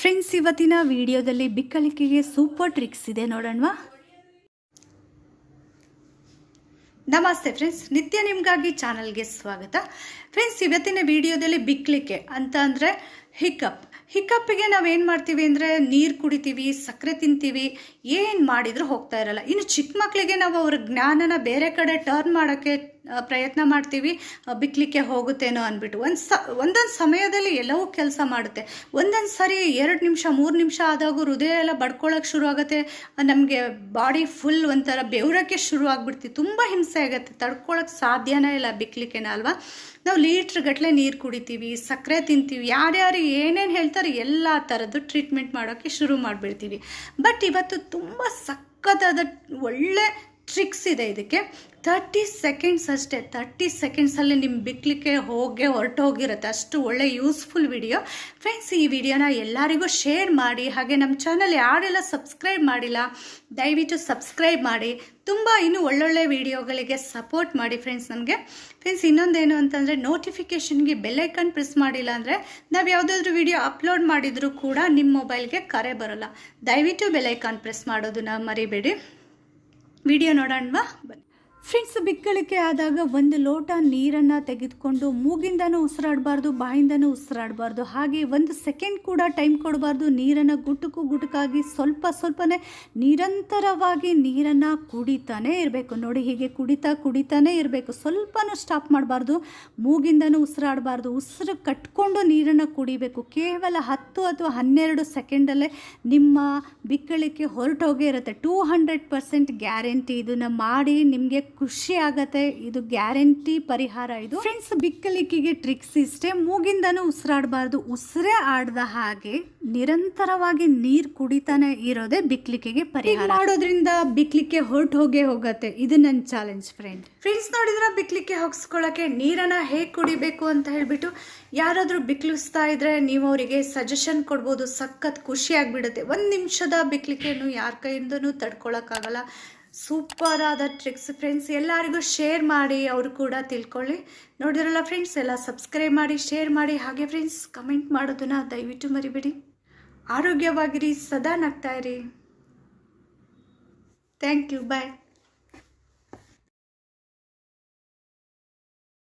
Friends ಇವತ್ತಿನ ವಿಡಿಯೋದಲ್ಲಿ ಬಿಕ್ಕಳಿಕೆಗೆ super tricks ಇದೆ ನೋಡೋಣವಾ? ನಮಸ್ತೆ ಫ್ರೆಂಡ್ಸ್ ನಿತ್ಯ ನಿಮಗಾಗಿ ಚಾನಲ್ಗೆ ಸ್ವಾಗತ. ಫ್ರೆಂಡ್ಸ್ ಇವತ್ತಿನ ವಿಡಿಯೋದಲ್ಲಿ ಬಿಕ್ಕಲಿಕ್ಕೆ ಅಂತ ಅಂದರೆ ಹಿಕ್ಕಪ್ ಹಿಕ್ಕಪ್ಪಿಗೆ ನಾವೇನು ಮಾಡ್ತೀವಿ ಅಂದರೆ ನೀರು ಕುಡಿತೀವಿ ಸಕ್ಕರೆ ತಿಂತೀವಿ, ಏನು ಮಾಡಿದರೂ ಹೋಗ್ತಾ ಇರಲ್ಲ. ಇನ್ನು ಚಿಕ್ಕ ಮಕ್ಕಳಿಗೆ ನಾವು ಅವ್ರ ಜ್ಞಾನನ ಬೇರೆ ಕಡೆ ಟರ್ನ್ ಮಾಡೋಕ್ಕೆ ಪ್ರಯತ್ನ ಮಾಡ್ತೀವಿ ಬಿಕ್ಕಲಿಕ್ಕೆ ಹೋಗುತ್ತೇನೋ ಅಂದ್ಬಿಟ್ಟು. ಒಂದು ಸ, ಒಂದೊಂದು ಸಮಯದಲ್ಲಿ ಎಲ್ಲವೂ ಕೆಲಸ ಮಾಡುತ್ತೆ. ಒಂದೊಂದು ಸಾರಿ ಎರಡು ನಿಮಿಷ, ಮೂರು ನಿಮಿಷ ಆದಾಗ ಹೃದಯ ಎಲ್ಲ ಬಡ್ಕೊಳ್ಳೋಕೆ ಶುರು ಆಗುತ್ತೆ ನಮಗೆ ಬಾಡಿ ಫುಲ್ ಒಂಥರ ಬೆವರಕ್ಕೆ ಶುರು ಆಗ್ಬಿಡ್ತೀವಿ ತುಂಬ ಹಿಂಸೆ ಆಗುತ್ತೆ. ತಡ್ಕೊಳ್ಳೋಕೆ ಸಾಧ್ಯನೇ ಇಲ್ಲ ಬಿಕ್ಲಿಕ್ಕೆನ ಅಲ್ವಾ? ನಾವು ಲೀಟ್ರ್ ಗಟ್ಟಲೆ ನೀರು ಕುಡಿತೀವಿ ಸಕ್ಕರೆ ತಿಂತೀವಿ, ಯಾರ್ಯಾರು ಏನೇನು ಹೇಳ್ತಾರೆ ಎಲ್ಲ ಥರದ್ದು ಟ್ರೀಟ್ಮೆಂಟ್ ಮಾಡೋಕ್ಕೆ ಶುರು ಮಾಡಿಬಿಡ್ತೀವಿ. ಬಟ್ ಇವತ್ತು ತುಂಬ ಸಕ್ಕತ್ತಾದ ಒಳ್ಳೆ ಟ್ರಿಕ್ಸ್ ಇದೆ ಇದಕ್ಕೆ. ತರ್ಟಿ ಸೆಕೆಂಡ್ಸ್ ಅಷ್ಟೇ ತರ್ಟಿ ಸೆಕೆಂಡ್ಸಲ್ಲಿ ನಿಮ್ಮ ಬಿಕ್ಲಿಕ್ಕೆ ಹೋಗೇ ಹೊರಟೋಗಿರುತ್ತೆ. ಅಷ್ಟು ಒಳ್ಳೆ ಯೂಸ್ಫುಲ್ ವಿಡಿಯೋ ಫ್ರೆಂಡ್ಸ್ ಈ ವಿಡಿಯೋನ ಎಲ್ಲರಿಗೂ ಶೇರ್ ಮಾಡಿ, ಹಾಗೆ ನಮ್ಮ ಚಾನಲ್ ಯಾರೆಲ್ಲ ಸಬ್ಸ್ಕ್ರೈಬ್ ಮಾಡಿಲ್ಲ, ದಯವಿಟ್ಟು ಸಬ್ಸ್ಕ್ರೈಬ್ ಮಾಡಿ. ತುಂಬ ಇನ್ನೂ ಒಳ್ಳೊಳ್ಳೆ ವಿಡಿಯೋಗಳಿಗೆ ಸಪೋರ್ಟ್ ಮಾಡಿ ಫ್ರೆಂಡ್ಸ್ ನಮಗೆ. ಫ್ರೆಂಡ್ಸ್ ಇನ್ನೊಂದೇನು ಅಂತಂದರೆ ನೋಟಿಫಿಕೇಷನ್ಗೆ ಬೆಲ್ಲೈಕನ್ ಪ್ರೆಸ್ ಮಾಡಿಲ್ಲ ಅಂದರೆ, ನಾವು ಯಾವುದಾದ್ರೂ ವಿಡಿಯೋ ಅಪ್ಲೋಡ್ ಮಾಡಿದರೂ ಕೂಡ ನಿಮ್ಮ ಮೊಬೈಲ್ಗೆ ಕರೆ ಬರೋಲ್ಲ. ದಯವಿಟ್ಟು ಬೆಲ್ಲೈಕಾನ್ ಪ್ರೆಸ್ ಮಾಡೋದನ್ನ ಮರಿಬೇಡಿ. ವಿಡಿಯೋ ನೋಡೋಣವಾ? ಬನ್ನಿ. ಫ್ರೆಂಡ್ಸ್, ಬಿಕ್ಕಳಿಕೆ ಆದಾಗ ಒಂದು ಲೋಟ ನೀರನ್ನು ತೆಗೆದುಕೊಂಡು ಮೂಗಿಂದನೂ ಉಸಿರಾಡಬಾರ್ದು, ಬಾಯಿಂದನೂ ಉಸಿರಾಡಬಾರ್ದು. ಹಾಗೆ ಒಂದು ಸೆಕೆಂಡ್ ಕೂಡ ಟೈಮ್ ಕೊಡಬಾರ್ದು. ನೀರನ್ನು ಗುಟುಕು ಗುಟುಕಾಗಿ ಸ್ವಲ್ಪ ಸ್ವಲ್ಪನೇ ನಿರಂತರವಾಗಿ ನೀರನ್ನು ಕುಡಿತಾನೇ ಇರಬೇಕು. ನೋಡಿ, ಹೀಗೆ ಕುಡಿತಾ ಕುಡಿತಾನೇ ಇರಬೇಕು. ಸ್ವಲ್ಪನೂ ಸ್ಟಾಪ್ ಮಾಡಬಾರ್ದು. ಮೂಗಿಂದನೂ ಉಸಿರಾಡಬಾರ್ದು. ಉಸಿರು ಕಟ್ಕೊಂಡು ನೀರನ್ನು ಕುಡಿಬೇಕು. ಕೇವಲ ಹತ್ತು ಅಥವಾ ಹನ್ನೆರಡು ಸೆಕೆಂಡಲ್ಲೇ ನಿಮ್ಮ ಬಿಕ್ಕಳಿಕೆ ಹೊರಟೋಗೇ ಇರುತ್ತೆ. ಟೂ ಹಂಡ್ರೆಡ್ ಪರ್ಸೆಂಟ್ ಗ್ಯಾರಂಟಿ ಇದನ್ನು ಮಾಡಿ ನಿಮಗೆ ಖುಷಿ ಆಗತ್ತೆ. ಇದು ಗ್ಯಾರಂಟಿ ಪರಿಹಾರ. ಇದು ಫ್ರೆಂಡ್ಸ್ ಬಿಕ್ಕಲಿಕೆಗೆ ಟ್ರಿಕ್ಸ್ ಇಷ್ಟೇ. ಮೂಗಿಂದನೂ ಉಸಿರಾಡಬಾರ್ದು. ಉಸಿರೇ ಆಡದ ಹಾಗೆ ನಿರಂತರವಾಗಿ ನೀರು ಕುಡಿತಾನೆ ಇರೋದೇ ಬಿಕ್ಲಿಕ್ಕಿಗೆ ಪರಿಹಾರ. ಮಾಡೋದ್ರಿಂದ ಬಿಕ್ಲಿಕ್ಕೆ ಹೊರಟು ಹೋಗೇ ಹೋಗತ್ತೆ. ಇದು ನನ್ನ ಚಾಲೆಂಜ್ ಫ್ರೆಂಡ್ ಫ್ರೆಂಡ್ಸ್ ನೋಡಿದ್ರೆ ಬಿಕ್ಲಿಕ್ಕೆ ಹೋಗಿಸ್ಕೊಳ್ಳೋಕೆ ನೀರನ್ನ ಹೇಗೆ ಕುಡಿಬೇಕು ಅಂತ ಹೇಳ್ಬಿಟ್ಟು ಯಾರಾದರೂ ಬಿಕ್ಲಿಸ್ತಾ ಇದ್ರೆ ನೀವು ಅವರಿಗೆ ಸಜೆಷನ್ ಕೊಡ್ಬೋದು. ಸಖತ್ ಖುಷಿ ಆಗಿಬಿಡುತ್ತೆ. ಒಂದು ನಿಮಿಷದ ಬಿಕ್ಲಿಕ್ಕೆನು ಯಾರ ಕೈಯಿಂದನೂ ತಡ್ಕೊಳಕ್ಕಾಗಲ್ಲ. ಸೂಪರ್ ಆದ ಟ್ರಿಕ್ಸ್ ಫ್ರೆಂಡ್ಸ್ ಎಲ್ಲರಿಗೂ ಶೇರ್ ಮಾಡಿ, ಅವರು ಕೂಡ ತಿಳ್ಕೊಳ್ಳಿ. ನೋಡಿದ್ರಲ್ಲ ಫ್ರೆಂಡ್ಸ್ ಎಲ್ಲ ಸಬ್ಸ್ಕ್ರೈಬ್ ಮಾಡಿ ಶೇರ್ ಮಾಡಿ. ಹಾಗೆ ಫ್ರೆಂಡ್ಸ್ ಕಮೆಂಟ್ ಮಾಡೋದನ್ನ ದಯವಿಟ್ಟು ಮರಿಬೇಡಿ. ಆರೋಗ್ಯವಾಗಿರಿ, ಸದಾ ನಗ್ತಾ ಇರಿ. Thank you bye